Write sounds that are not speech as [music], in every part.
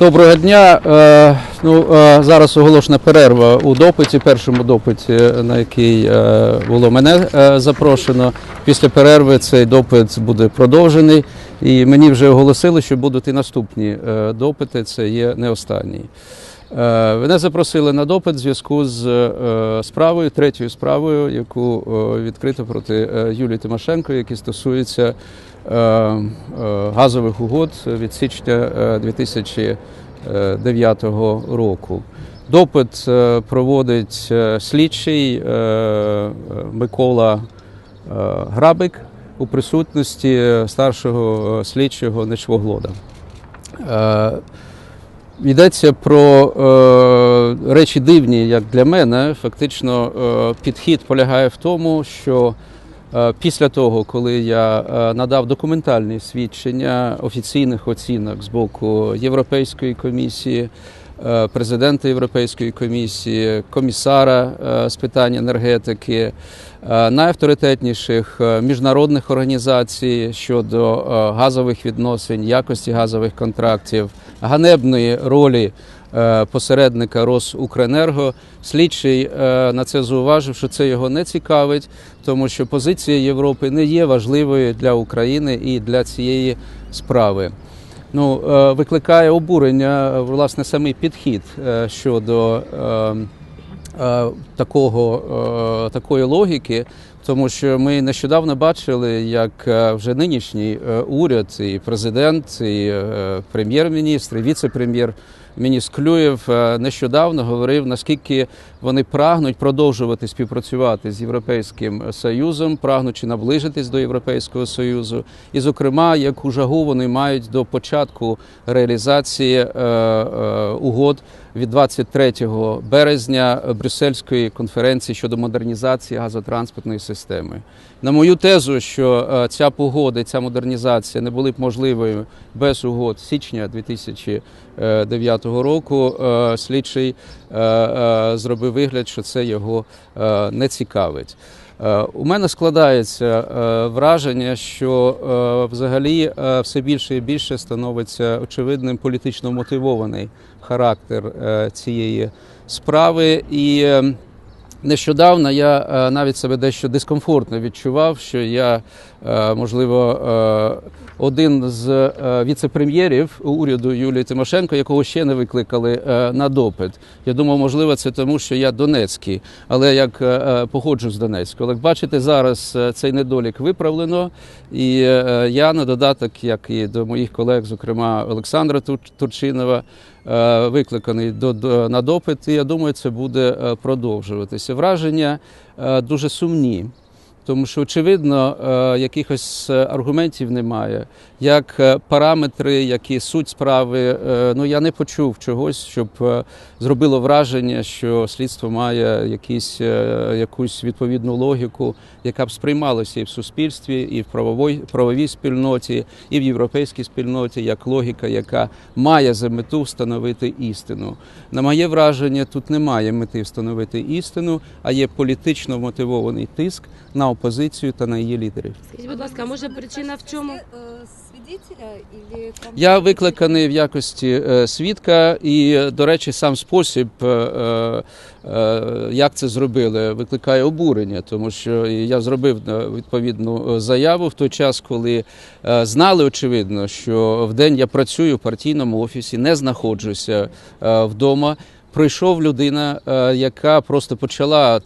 Доброго дня. Е, Ну, е, зараз оголошена перерва у допиті, першому допиті, на який е, було мене запрошено. Після перерви цей допит буде продовжений, і мені вже оголосили, що будуть і наступні допити. Це є не останній. Е, Мене запросили на допит в зв'язку з е, справою, третьою справою, яку е, відкрито проти Юлії Тимошенко, які стосуються е, газових угод від січня е, 2009 року. Допит проводить слідчий Микола Грабик у присутності старшого слідчого Нечвоглода. Йдеться про е, речі дивні, як для мене. Фактично, е, підхід полягає в тому, що е, після того, коли я е, надав документальні свідчення офіційних оцінок з боку Європейської комісії, президента Європейської комісії, комісара е, з питань енергетики, е, найавторитетніших е, міжнародних організацій щодо е, газових відносин, якості газових контрактів, ганебної ролі е, посередника Росукренерго. Слідчий е, на це зауважив, що це його не цікавить, тому що позиція Європи не є важливою для України і для цієї справи. Ну, е, викликає обурення е, власне самий підхід е, щодо е, е, такого, такої логіки, тому що ми нещодавно бачили, як е, вже нинішній е, уряд, і президент, і е, прем'єр-міністр, і віце-прем'єр-міністр Клюєв е, нещодавно говорив, наскільки вони прагнуть продовжувати співпрацювати з Європейським Союзом, прагнучи наближитись до Європейського Союзу, і, зокрема, яку жагу вони мають до початку реалізації угод від 23 березня Брюссельської конференції щодо модернізації газотранспортної системи. На мою тезу, що е, ця погода ця модернізація не були б можливою без угод січня 2009 року, е, слідчий е, е, зробив вигляд, що це його не цікавить. У мене складається враження, що взагалі все більше і більше становиться очевидним політично мотивований характер цієї справи. І е, нещодавно я е, навіть себе дещо дискомфортно відчував, що я, е, можливо, е, один з віце-прем'єрів уряду Юлії Тимошенко, якого ще не викликали на допит. Я думав, можливо, це тому, що я Донецький, але як походжу з Донецького. Як бачите, зараз цей недолік виправлено, і я на додаток, як і до моїх колег, зокрема Олександра Турчинова, викликаний до, до на допит. І я думаю, це буде е, продовжуватися. Враження е, дуже сумні. Тому що очевидно е, якихось е, аргументів немає. Як е, параметри, які суть справи, ну я не почув чогось, щоб зробило враження, що слідство має якісь, якусь відповідну логіку, яка б сприймалася і в суспільстві, і в правовій, правовій спільноті, і в європейській спільноті, як логіка, яка має за мету встановити істину. На моє враження, тут немає мети встановити істину, а є політично мотивований тиск на опозицію та на її лідерів. Скажіть, будь ласка, а може причина в чому? Э, Свидетеля или Я викликаний в якості е, свідка, і, е, до речі, сам спосіб, е, е, е, як це зробили, викликає обурення, тому що я зробив е, відповідну е, заяву в той час, коли е, знали очевидно, що в день я працюю в партійному офісі, не знаходжуся е, вдома. Прийшов людина, е, яка просто почала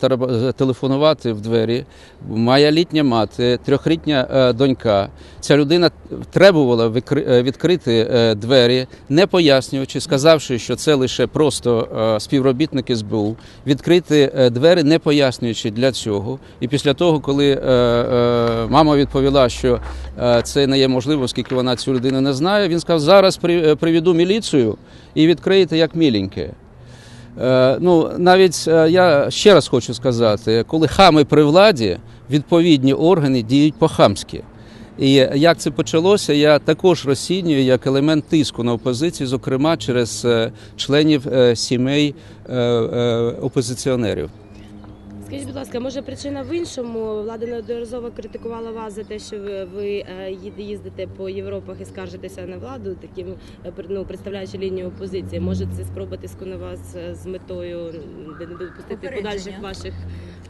телефонувати в двері. Моя літня мати, трьохлітня е, донька. Ця людина требувала е, відкрити е, двері, не пояснюючи, сказавши, що це лише просто е, співробітник СБУ. Відкрити е, двері, не пояснюючи для цього. І після того, коли е, е, мама відповіла, що е, це не є можливо, оскільки вона цю людину не знає, він сказав: зараз при- е, приведу міліцію і відкриєте як міленьке. Е, Ну, навіть е, я ще раз хочу сказати, коли хами при владі, відповідні органи діють по-хамськи. І як це почалося, я також розцінюю як елемент тиску на опозицію, зокрема через е, членів сімей опозиціонерів. Скажіть, будь ласка, може причина в іншому? Влада неодноразово критикувала вас за те, що ви, ви е, їздите по Європах і скаржитеся на владу, таким е, ну, представляючи лінію опозиції. Може це спроба тиску на вас е, з метою не допустити подальших ваших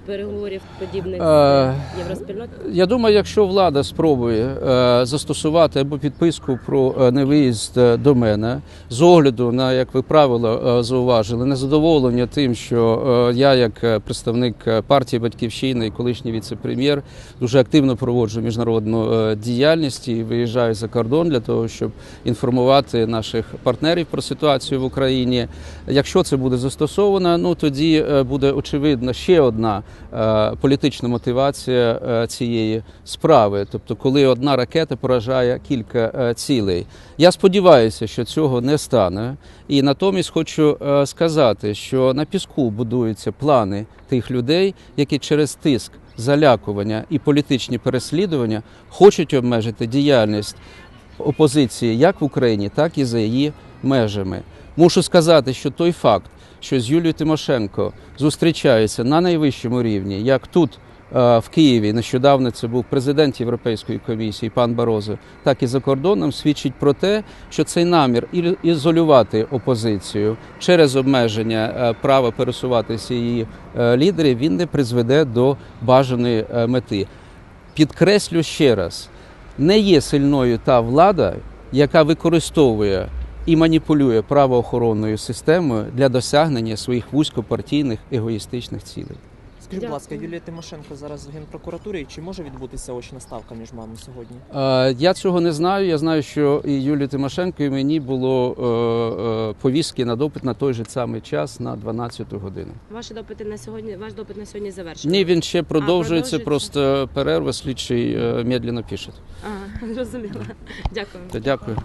переговорів подібних Е, з євроспільнотою? Я думаю, якщо влада спробує е, застосувати або підписку про е, невиїзд до мене з огляду на, як ви правило зауважили, незадоволення тим, що я, як представник партії Батьківщини і колишній віце-прем'єр, дуже активно проводжу міжнародну діяльність і виїжджаю за кордон для того, щоб інформувати наших партнерів про ситуацію в Україні. Якщо це буде застосовано, ну тоді буде очевидно ще одна політична мотивація е, цієї справи. Тобто, коли одна ракета поражає кілька е, цілей. Я сподіваюся, що цього не стане. І натомість хочу е, сказати, що на піску будуються плани тих людей, які через тиск, залякування і політичні переслідування хочуть обмежити діяльність опозиції як в Україні, так і за її межами. Мушу сказати, що той факт, що з Юлією Тимошенко зустрічаються на найвищому рівні, як тут е, в Києві, нещодавно це був президент Європейської комісії пан Барозо, так і за кордоном, свідчить про те, що цей намір ізолювати опозицію через обмеження е, права пересуватися її е, лідерів, він не призведе до бажаної мети. Підкреслю ще раз, не є сильною та влада, яка використовує і маніпулює правоохоронною системою для досягнення своїх вузькопартійних егоїстичних цілей. Скажіть, будь ласка, Юлія Тимошенко зараз в генпрокуратурі. Чи може відбутися очна ставка між вами сьогодні? Е, Я цього не знаю. Я знаю, що і Юлії Тимошенко, і мені було е, е, повістки на допит на той же самий час на 12 годину. Ваші допити на сьогодні, ваш допит на сьогодні завершений? Ні, він ще продовжується, продовжується? просто перерва слідчий е, медленно пише. Ага, [laughs] зрозуміла. Дякую. Дякую.